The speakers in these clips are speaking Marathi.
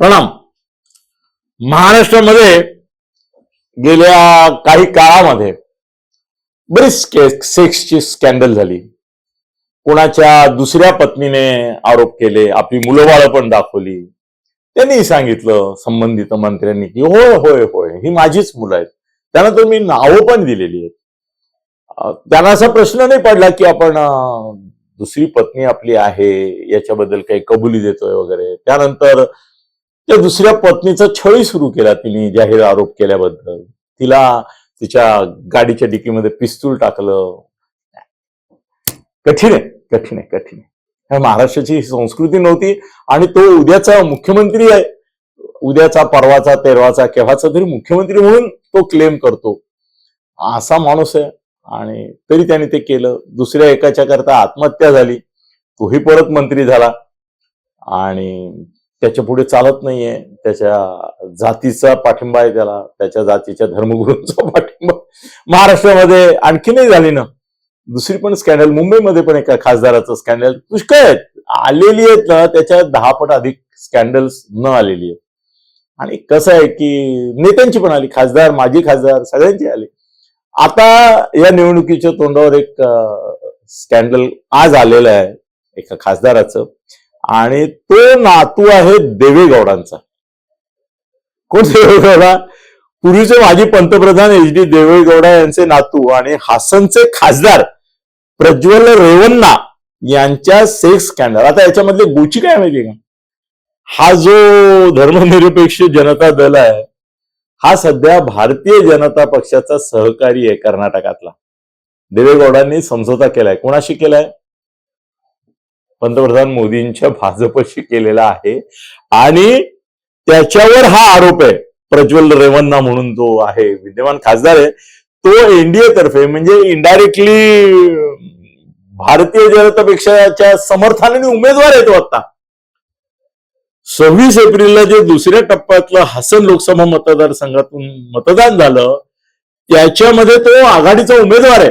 प्रणाम. महाराष्ट्रामध्ये गेल्या काही काळामध्ये बरीच सेक्सची स्कॅन्डल झाली. कोणाच्या दुसऱ्या पत्नीने आरोप केले आपली मुलंबाळं पण दाखवली. त्यांनी सांगितलं संबंधित मंत्र्यांनी की होय होय होय ही माझीच मुलं आहेत. त्यानंतर मी नावं पण दिलेली आहेत. त्यांना असा प्रश्न नाही पडला की आपण दुसरी पत्नी आपली आहे याच्याबद्दल काही कबुली देतोय वगैरे. त्यानंतर त्या दुसऱ्या पत्नीचा छळी सुरू केला तिने जाहीर आरोप केल्याबद्दल. तिला तिच्या गाडीच्या डिकीमध्ये पिस्तूल टाकलं. कठीण आहे कठीण आहे कठीण आहे. ह्या महाराष्ट्राची संस्कृती नव्हती आणि तो उद्याचा मुख्यमंत्री आहे. उद्याचा परवाचा तेरवाचा केव्हाचा तरी मुख्यमंत्री म्हणून तो क्लेम करतो. असा माणूस आहे आणि तरी त्याने ते केलं. दुसऱ्या एकाच्या करता आत्महत्या झाली. तोही परत मंत्री झाला. आणि त्याच्या पुढे चालत नाहीये. त्याच्या जातीचा पाठिंबा आहे त्याला. त्याच्या जातीच्या धर्मगुरूंचा पाठिंबा. महाराष्ट्रामध्ये आणखीनही झाली ना दुसरी पण स्कॅन्डल मुंबईमध्ये पण एका खासदाराचं स्कॅन्डल. पुष्कळ आहेत. आलेली आहेत ना त्याच्या दहा पट अधिक स्कॅन्डल्स न आलेली आहेत. आणि कसं आहे की नेत्यांची पण आली. खासदार माजी खासदार सगळ्यांची आली. आता या निवडणुकीच्या तोंडावर एक स्कॅन्डल आज आलेलं आहे. एका खासदाराचं. आणि तो नातू आहे देवेगौडांचा. कोण देवेगौडा? पूर्वीचे माजी पंतप्रधान एच डी देवेगौडा यांचे नातू आणि हासनचे खासदार प्रज्वल रेवन्ना यांच्या सेक्स स्कॅन्डल आता याच्यामधले गोची काय माहितीये का? हा जो धर्मनिरपेक्ष जनता दल आहे हा सध्या भारतीय जनता पक्षाचा सहकारी आहे कर्नाटकातला. देवेगौडांनी समझोता केलाय. कोणाशी केलाय? पंतप्रधान मोदींच्या भाजपशी केलेला आहे. आणि त्याच्यावर हा आरोप आहे प्रज्वल रेवन्ना म्हणून जो आहे विद्यमान खासदार आहे. तो एनडीए तर्फे म्हणजे इनडायरेक्टली भारतीय जनता पक्षाच्या समर्थनाने उमेदवार आहे तो आता. सव्वीस एप्रिलला जे दुसऱ्या टप्प्यातलं हसन लोकसभा मतदारसंघातून मतदान झालं त्याच्यामध्ये तो आघाडीचा उमेदवार आहे.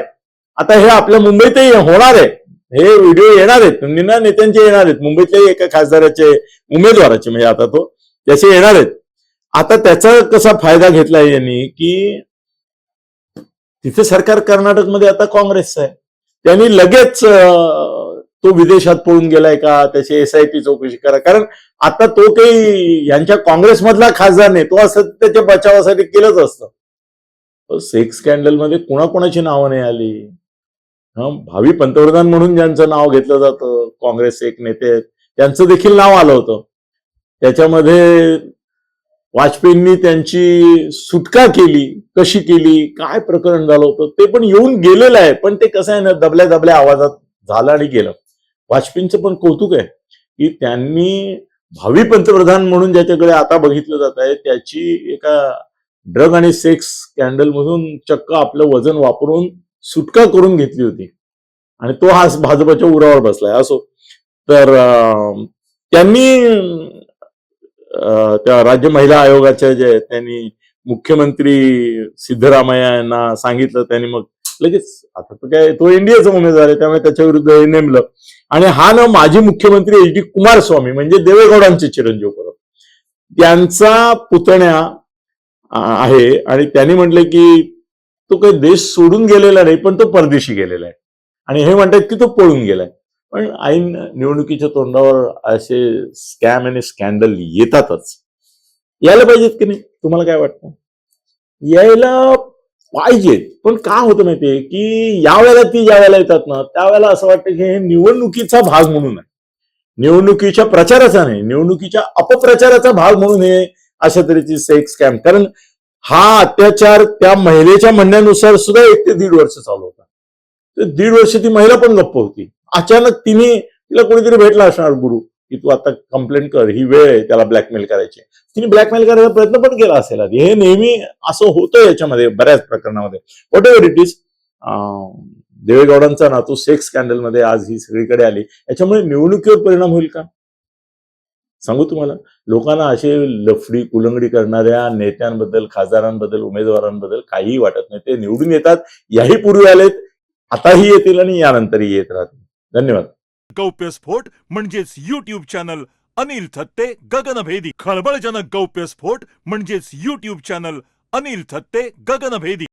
आता हे आपल्या मुंबईतही होणार आहे. हे व्हिडिओ येणार आहेत. निना नेत्यांचे येणार आहेत. मुंबईतल्या एका खासदाराचे उमेदवाराचे म्हणजे आता तो त्याचे येणार आहेत. आता त्याचा कसा फायदा घेतलाय यांनी की तिथे सरकार कर्नाटकमध्ये आता काँग्रेसचं आहे. त्यांनी लगेच तो विदेशात पळून गेलाय का? त्याची एसआयटी चौकशी करा. कारण आता तो काही यांच्या काँग्रेसमधला खासदार नाही. तो असं त्याच्या बचावासाठी केलंच असतं. सेक्स स्कॅन्डलमध्ये मध्ये कुणाकोणाची नावं नाही आली. भावी पंतप्रधान म्हणून ज्यांचं नाव घेतलं जातं काँग्रेस एक नेते आहेत त्यांचं देखील नाव आलं होतं. त्याच्यामध्ये वाजपेयींनी त्यांची सुटका केली कशी केली काय प्रकरण झालं होतं ते पण येऊन गेलेलं आहे पण ते कसं आहे ना दबल्या दबल्या आवाजात झालं आणि गेलं. वाजपेयींचं पण कौतुक आहे की त्यांनी भावी पंतप्रधान म्हणून ज्याच्याकडे आता बघितलं जात आहे त्याची एका ड्रग आणि सेक्स स्कॅन्डल मधून चक्क आपलं वजन वापरून सुटका करून घेतली होती. आणि तो हा भाजपच्या उरावर बसलाय. असो. तर त्यांनी त्या राज्य महिला आयोगाच्या जे त्यांनी मुख्यमंत्री सिद्धरामय्या यांना सांगितलं. त्यांनी मग लगेच आता तो काय तो एनडीएचा उमेदवार आहे त्यामुळे त्याच्या विरुद्ध हे नेमलं. आणि हा ना माजी मुख्यमंत्री एच डी कुमारस्वामी म्हणजे देवेगौडांचे चिरंजीव परब. त्यांचा पुतण्या आहे. आणि त्यांनी म्हटलं की तो काही देश सोडून गेलेला नाही पण तो परदेशी गेलेला आहे. आणि हे म्हणतात की तो पळून गेलाय. पण ऐन निवडणुकीच्या तोंडावर असे स्कॅम आणि स्कॅन्डल येतातच. यायला पाहिजेत की नाही? तुम्हाला काय वाटतं? यायला पाहिजेत. पण का होतं माहितीये की या वेळेला ती ज्या वेळेला येतात ना त्यावेळेला असं वाटतं की हे निवडणुकीचा भाग म्हणून आहे. निवडणुकीच्या प्रचाराचा नाही निवडणुकीच्या अपप्रचाराचा भाग म्हणून हे अशा तऱ्हेची सेक्स स्कॅम कारण हा अत्याचार त्या महिलेच्या म्हणण्यानुसार सुद्धा एक ते दीड वर्ष चालू होता. तर दीड वर्ष ती महिला पण गप्प होती. अचानक तिने तिला कोणीतरी भेटला असणार गुरु की तू आता कंप्लेंट कर ही वेळ आहे त्याला ब्लॅकमेल करायची. तिने ब्लॅकमेल करायचा प्रयत्न पण केला असेल आधी. हे नेहमी असं होतं याच्यामध्ये बऱ्याच प्रकरणामध्ये. वॉट एव्हर इट इज देवेगौडांचा नातू सेक्स स्कॅन्डलमध्ये आज ही सगळीकडे आली. याच्यामुळे निवडणुकीवर परिणाम होईल का? सांगू तुम्हाला लोकांना असे लफडी कुलंगडी करणाऱ्या नेत्यांबद्दल खासदारांबद्दल उमेदवारांबद्दल काहीही वाटत नाही. ते निवडून येतात याही पूर्वी आलेत आताही येतील आणि यानंतरही येत राहतील. धन्यवाद. गौप्यस्फोट म्हणजेच युट्यूब चॅनल अनिल थत्ते गगनभेदी. खळबळजनक गौप्यस्फोट म्हणजेच युट्यूब चॅनल अनिल थत्ते गगनभेदी.